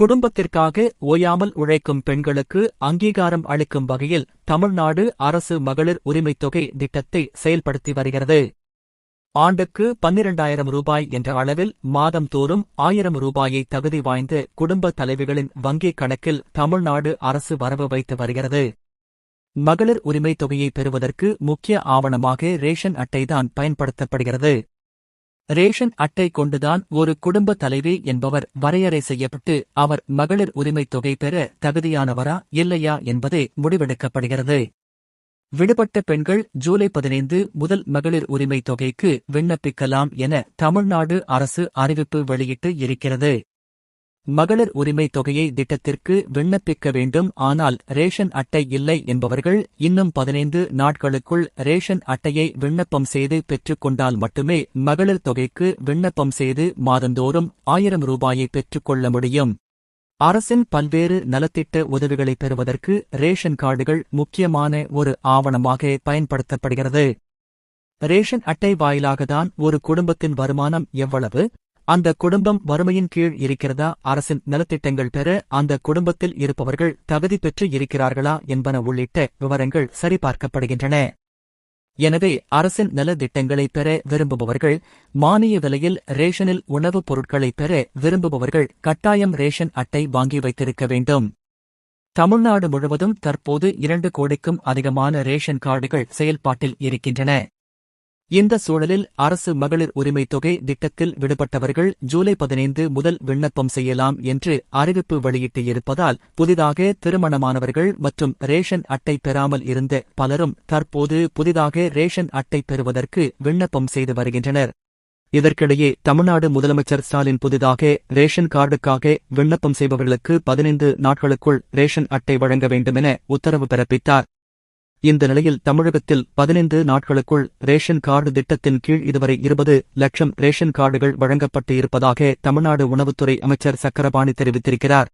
குடும்பத்திற்காக ஓயாமல் உழைக்கும் பெண்களுக்கு அங்கீகாரம் அளிக்கும் வகையில் தமிழ்நாடு அரசு மகளிர் உரிமைத் தொகை திட்டத்தை செயல்படுத்தி வருகிறது. ஆண்டுக்கு பன்னிரண்டாயிரம் ரூபாய் என்ற அளவில் மாதம்தோறும் ஆயிரம் ரூபாயை தகுதி வாய்ந்த குடும்ப தலைவிகளின் வங்கிக் கணக்கில் தமிழ்நாடு அரசு வரவு வைத்து வருகிறது. மகளிர் உரிமைத் தொகையை பெறுவதற்கு முக்கிய ஆவணமாக ரேஷன் அட்டைதான் பயன்படுத்தப்படுகிறது. ரேஷன் அட்டை கொண்டுதான் ஒரு குடும்ப தலைவி என்பவர் வரையறை செய்யப்பட்டு அவர் மகளிர் உரிமைத் தொகை பெற தகுதியானவரா இல்லையா என்பதே முடிவெடுக்கப்படுகிறது. விடுபட்ட பெண்கள் ஜூலை பதினைந்து முதல் மகளிர் உரிமைத் தொகைக்கு விண்ணப்பிக்கலாம் என தமிழ்நாடு அரசு அறிவிப்பு வெளியிட்டு இருக்கிறது. மகளிர் உரிமை தொகையை திட்டத்திற்கு விண்ணப்பிக்க வேண்டும். ஆனால் ரேஷன் அட்டை இல்லை என்பவர்கள் இன்னும் பதினைந்து நாட்களுக்குள் ரேஷன் அட்டையை விண்ணப்பம் செய்து பெற்றுக்கொண்டால் மட்டுமே மகளிர் தொகைக்கு விண்ணப்பம் செய்து மாதந்தோறும் ஆயிரம் ரூபாயை பெற்றுக்கொள்ள முடியும். அரசின் பல்வேறு நலத்திட்ட உதவிகளை பெறுவதற்கு ரேஷன் கார்டுகள் முக்கியமான ஒரு ஆவணமாக பயன்படுத்தப்படுகிறது. ரேஷன் அட்டை வாயிலாகத்தான் ஒரு குடும்பத்தின் வருமானம் எவ்வளவு? அந்த குடும்பம் வறுமையின் கீழ் இருக்கிறதா? அரசின் நலத்திட்டங்கள் பெற அந்த குடும்பத்தில் இருப்பவர்கள் தகுதி பெற்று இருக்கிறார்களா என்பன உள்ளிட்ட விவரங்கள் சரிபார்க்கப்படுகின்றன. எனவே அரசின் நலத்திட்டங்களை பெற விரும்புபவர்கள் மானிய விலையில் ரேஷனில் உணவுப் பொருட்களை பெற விரும்புபவர்கள் கட்டாயம் ரேஷன் அட்டை வாங்கி வைத்திருக்க வேண்டும். தமிழ்நாடு முழுவதும் தற்போது இரண்டு கோடிக்கும் அதிகமான ரேஷன் கார்டுகள் செயல்பாட்டில் இருக்கின்றன. இந்த சூழலில் அரசு மகளிர் உரிமை தொகை திட்டத்தில் விடுபட்டவர்கள் ஜூலை பதினைந்து முதல் விண்ணப்பம் செய்யலாம் என்று அறிவிப்பு வெளியிட்டிருப்பதால் புதிதாக திருமணமானவர்கள் மற்றும் ரேஷன் அட்டை பெறாமல் இருந்த பலரும் தற்போது புதிதாக ரேஷன் அட்டை பெறுவதற்கு விண்ணப்பம் செய்து வருகின்றனர். இதற்கிடையே தமிழ்நாடு முதலமைச்சர் ஸ்டாலின் புதிதாக ரேஷன் கார்டுக்காக விண்ணப்பம் செய்பவர்களுக்கு பதினைந்து நாட்களுக்குள் ரேஷன் அட்டை வழங்க வேண்டுமென உத்தரவு பிறப்பித்தார். இந்த நிலையில் தமிழகத்தில் பதினைந்து நாட்களுக்குள் ரேஷன் கார்டு திட்டத்தின் கீழ் இதுவரை இருபது லட்சம் ரேஷன் கார்டுகள் வழங்கப்பட்டு இருப்பதாக தமிழ்நாடு உணவுத்துறை அமைச்சர் சக்கரபாணி தெரிவித்திருக்கிறார்.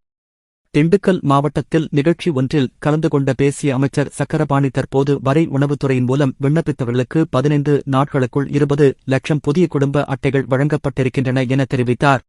திண்டுக்கல் மாவட்டத்தில் நிகழ்ச்சி ஒன்றில் கலந்து கொண்ட பேசிய அமைச்சர் சக்கரபாணி தற்போது வரை உணவுத்துறையின் மூலம் விண்ணப்பித்தவர்களுக்கு பதினைந்து நாட்களுக்குள் இருபது லட்சம் புதிய குடும்ப அட்டைகள் வழங்கப்பட்டிருக்கின்றன என தெரிவித்தார்.